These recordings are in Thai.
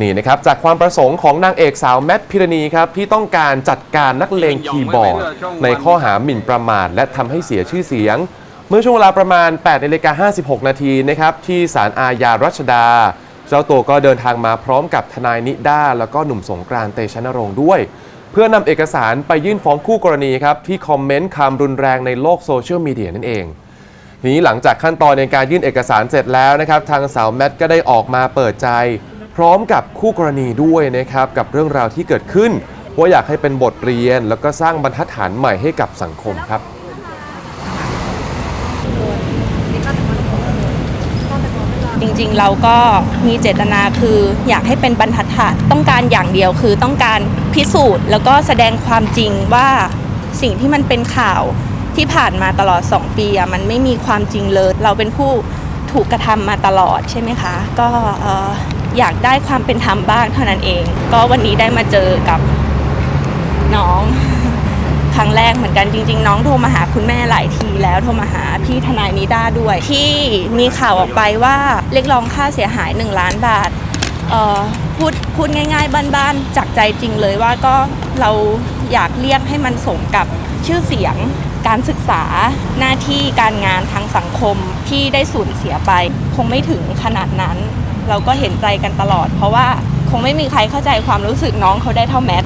นี่นะครับ จากความประสงค์ของนางเอกสาวแมทพิรณีครับ ที่ต้องการจัดการนักเลงคีย์บอร์ด ในข้อหาหมิ่นประมาทและทำให้เสียชื่อเสียง เมื่อช่วงเวลาประมาณ8นาฬิกา56 นาทีนะครับ ที่ศาลอาญารัชดา เจ้าตัวก็เดินทางมาพร้อมกับทนายนิด้า แล้วก็หนุ่มสงกรานต์เตชะนรงค์ด้วย เพื่อนำเอกสารไปยื่นฟ้องคู่กรณีครับที่คอมเมนต์คำรุนแรงในโลกโซเชียลมีเดียนั่นเองทีนี้หลังจากขั้นตอนในการยื่นเอกสารเสร็จแล้วนะครับ ทางสาวแมทก็ได้ออกมาเปิดใจ พร้อมกับคู่กรณีด้วยนะครับกับเรื่องราวที่เกิดขึ้นว่าอยากให้เป็นบทเรียน แล้วก็สร้างบรรทัดฐานใหม่ให้กับสังคมครับ จริงๆเราก็มีเจตนาคืออยากให้เป็นบรรทัดฐานต้องการอย่างเดียวคือต้องการพิสูจน์ แล้วก็แสดงความจริงว่าสิ่งที่มันเป็นข่าวที่ผ่านมาตลอด 2 ปีอะมันไม่มีความจริงเลย เราเป็นผู้ถูกกระทำมาตลอดใช่ไหมคะ ก็เอยากได้ความเป็นธรรมบ้างเท่านั้นเอง ก็วันนี้ได้มาเจอกับน้องครั้งแรกเหมือนกันจริง ๆ น้องโทรมาหาคุณแม่หลายทีแล้วโทรมาหาพี่ทนายนิด้าด้วย ที่มีข่าวออกไปว่าเรียกร้องค่าเสียหาย 1 ล้านบาทเออพูดพูดง่ายๆบ้านๆจากใจจริงเลยว่าก็เราอยากเรียกให้มันสมกับชื่อเสียงการศึกษาหน้าที่การงานทางสังคมที่ได้สูญเสียไป คงไม่ถึงขนาดนั้น เราก็เห็นใจกันตลอด เพราะว่าคงไม่มีใครเข้าใจความรู้สึกน้องเขาได้เท่าแมท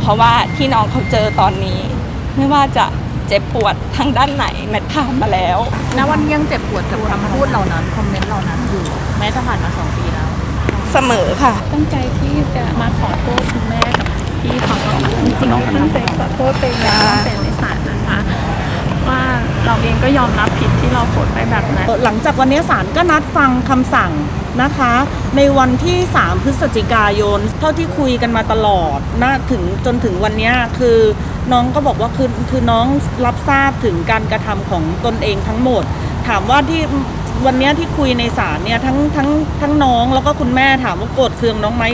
เพราะว่าที่น้องเขาเจอตอนนี้ ไม่ว่าจะเจ็บปวดทางด้านไหนแมทผ่านมาแล้วณวันนี้ยังเจ็บปวดกับคำพูดเหล่านั้นคอมเมนต์เหล่านั้นอยู่แม้จะผ่านมาสองปีแล้ว เสมอค่ะ ตั้งใจที่จะมาขอโทษคุณแม่กับพี่เขาจริงๆตั้งใจขอโทษไปแล้วตั้งแต่ในศาลนะคะว่าเราเองก็ยอมรับผิดที่เราโพสต์ไปแบบนั้นหลังจากวันนี้ศาลก็นัดฟังคำสั่ง นะคะ ในวันที่ 3 พฤศจิกายน เท่าที่คุยกันมาตลอดนะถึงจนถึงวันนี้คือน้องก็บอกว่าคือคือน้องรับทราบถึงการกระทำของตนเองทั้งหมด ถามว่าที่วันนี้ที่คุยในศาลเนี่ยทั้งทั้งทั้งน้องแล้วก็คุณแม่ถามว่าโกรธเคืองน้องไหม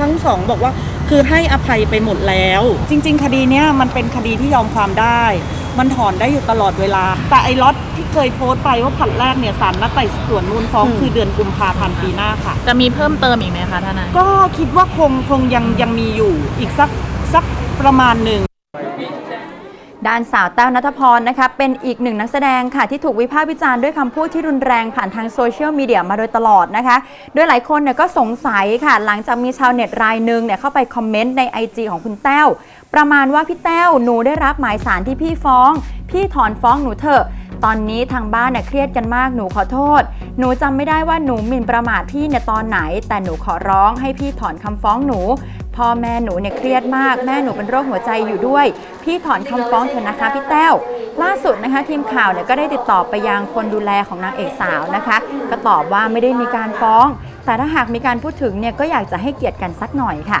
ทั้งสองบอกว่าคือให้อภัยไปหมดแล้ว จริง ๆ คดีเนี้ยมันเป็นคดีที่ยอมความได้ มันถอนได้อยู่ตลอดเวลา แต่ไอ้ล็อตที่เคยโพสต์ไปว่าผัดแรกเนี่ยศาลนัดไต่สวนมูลฟ้องคือเดือนกุมภาพันธ์ปีหน้าค่ะ จะมีเพิ่มเติมอีกไหมคะทนายก็คิดว่าคงคงยังยังมีอยู่อีกสักสักประมาณหนึ่ง ด้านสาวแต้วนัทพรนะคะเป็นอีกหนึ่งนักแสดงค่ะที่ถูกวิพากษ์วิจารณ์ด้วยคำพูดที่รุนแรงผ่านทางโซเชียลมีเดียมาโดยตลอดนะคะโดยหลายคนเนี่ยก็สงสัยค่ะ หลังจากมีชาวเน็ตรายหนึ่งเนี่ยเข้าไปคอมเมนต์ใน IG ของคุณแต้ว ประมาณว่าพี่แต้วหนูได้รับหมายสารที่พี่ฟ้อง พี่ถอนฟ้องหนูเถอะ ตอนนี้ทางบ้านเนี่ยเครียดกันมากหนูขอโทษ หนูจำไม่ได้ว่าหนูหมิ่นประมาทพี่ในตอนไหน แต่หนูขอร้องให้พี่ถอนคำฟ้องหนู พ่อแม่หนูเนี่ยเครียดมาก แม่หนูเป็นโรคหัวใจอยู่ด้วย พี่ถอนคำฟ้องเถอะนะคะพี่แต้ว ล่าสุดนะคะทีมข่าวเนี่ยก็ได้ติดต่อไปยังคนดูแลของนางเอกสาวนะคะ ก็ตอบว่าไม่ได้มีการฟ้อง แต่ถ้าหากมีการพูดถึงเนี่ยก็อยากจะให้เกียรติกันสักหน่อยค่ะ